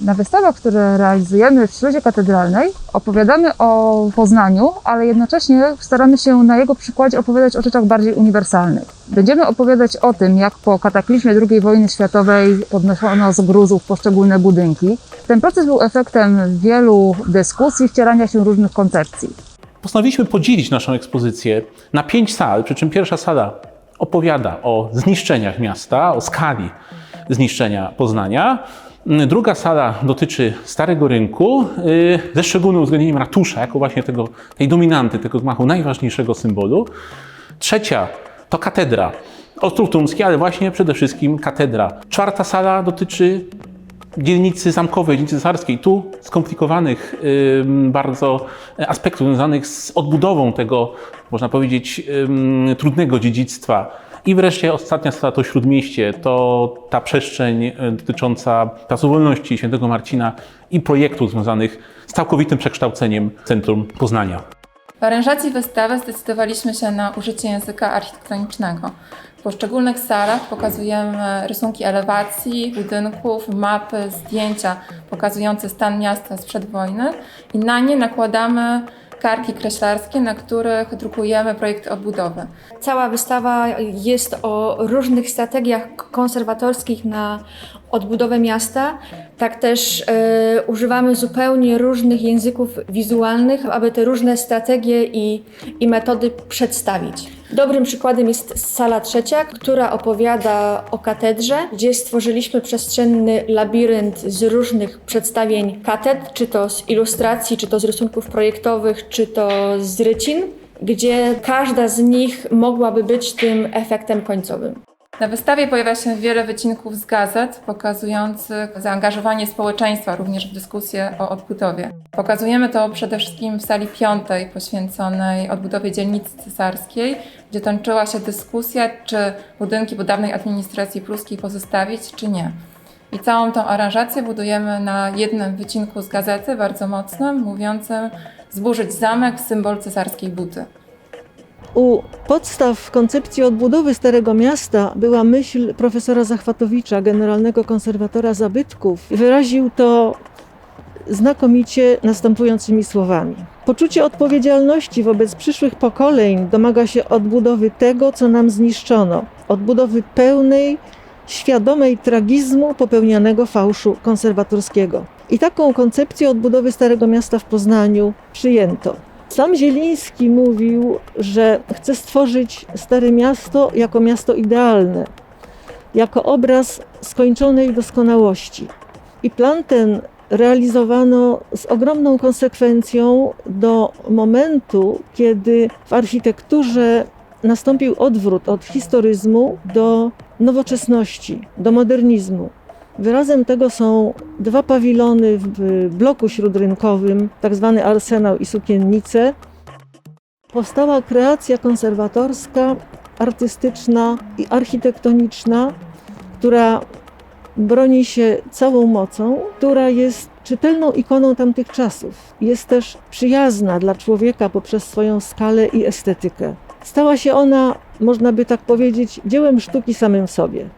Na wystawach, które realizujemy w Środzie Katedralnej, opowiadamy o Poznaniu, ale jednocześnie staramy się na jego przykładzie opowiadać o rzeczach bardziej uniwersalnych. Będziemy opowiadać o tym, jak po kataklizmie II wojny światowej podnoszono z gruzów poszczególne budynki. Ten proces był efektem wielu dyskusji, wcierania się różnych koncepcji. Postanowiliśmy podzielić naszą ekspozycję na pięć sal, przy czym pierwsza sala opowiada o zniszczeniach miasta, o skali zniszczenia Poznania. Druga sala dotyczy Starego Rynku, yy, ze szczególnym uwzględnieniem ratusza, jako właśnie tego, tej dominanty, tego gmachu, najważniejszego symbolu. Trzecia to katedra. Ostrów Tumski, ale właśnie przede wszystkim katedra. Czwarta sala dotyczy dzielnicy zamkowej, dzielnicy cesarskiej, tu skomplikowanych ym, bardzo aspektów związanych z odbudową tego, można powiedzieć, trudnego dziedzictwa. I wreszcie ostatnia strona to Śródmieście, to ta przestrzeń y, dotycząca Placu Wolności Świętego Marcina i projektów związanych z całkowitym przekształceniem centrum Poznania. W aranżacji wystawy zdecydowaliśmy się na użycie języka architektonicznego. W poszczególnych salach pokazujemy rysunki elewacji, budynków, mapy, zdjęcia pokazujące stan miasta sprzed wojny i na nie nakładamy kartki kreślarskie, na których drukujemy projekty odbudowy. Cała wystawa jest o różnych strategiach konserwatorskich na odbudowę miasta. Tak też e, używamy zupełnie różnych języków wizualnych, aby te różne strategie i, i metody przedstawić. Dobrym przykładem jest sala trzecia, która opowiada o katedrze, gdzie stworzyliśmy przestrzenny labirynt z różnych przedstawień katedr, czy to z ilustracji, czy to z rysunków projektowych, czy to z rycin, gdzie każda z nich mogłaby być tym efektem końcowym. Na wystawie pojawia się wiele wycinków z gazet pokazujących zaangażowanie społeczeństwa również w dyskusję o odbudowie. Pokazujemy to przede wszystkim w sali piątej poświęconej odbudowie dzielnicy cesarskiej, gdzie toczyła się dyskusja, czy budynki dawnej administracji pruskiej pozostawić, czy nie. I całą tą aranżację budujemy na jednym wycinku z gazety, bardzo mocnym, mówiącym zburzyć zamek, symbol cesarskiej buty. U podstaw koncepcji odbudowy Starego Miasta była myśl profesora Zachwatowicza, generalnego konserwatora zabytków. Wyraził to znakomicie następującymi słowami. Poczucie odpowiedzialności wobec przyszłych pokoleń domaga się odbudowy tego, co nam zniszczono, odbudowy pełnej, świadomej tragizmu popełnianego fałszu konserwatorskiego. I taką koncepcję odbudowy Starego Miasta w Poznaniu przyjęto. Sam Zieliński mówił, że chce stworzyć Stare Miasto jako miasto idealne, jako obraz skończonej doskonałości. I plan ten realizowano z ogromną konsekwencją do momentu, kiedy w architekturze nastąpił odwrót od historyzmu do nowoczesności, do modernizmu. Wyrazem tego są dwa pawilony w bloku śródrynkowym, tak zwany arsenał i sukiennice. Powstała kreacja konserwatorska, artystyczna i architektoniczna, która broni się całą mocą, która jest czytelną ikoną tamtych czasów. Jest też przyjazna dla człowieka poprzez swoją skalę i estetykę. Stała się ona, można by tak powiedzieć, dziełem sztuki samym sobie.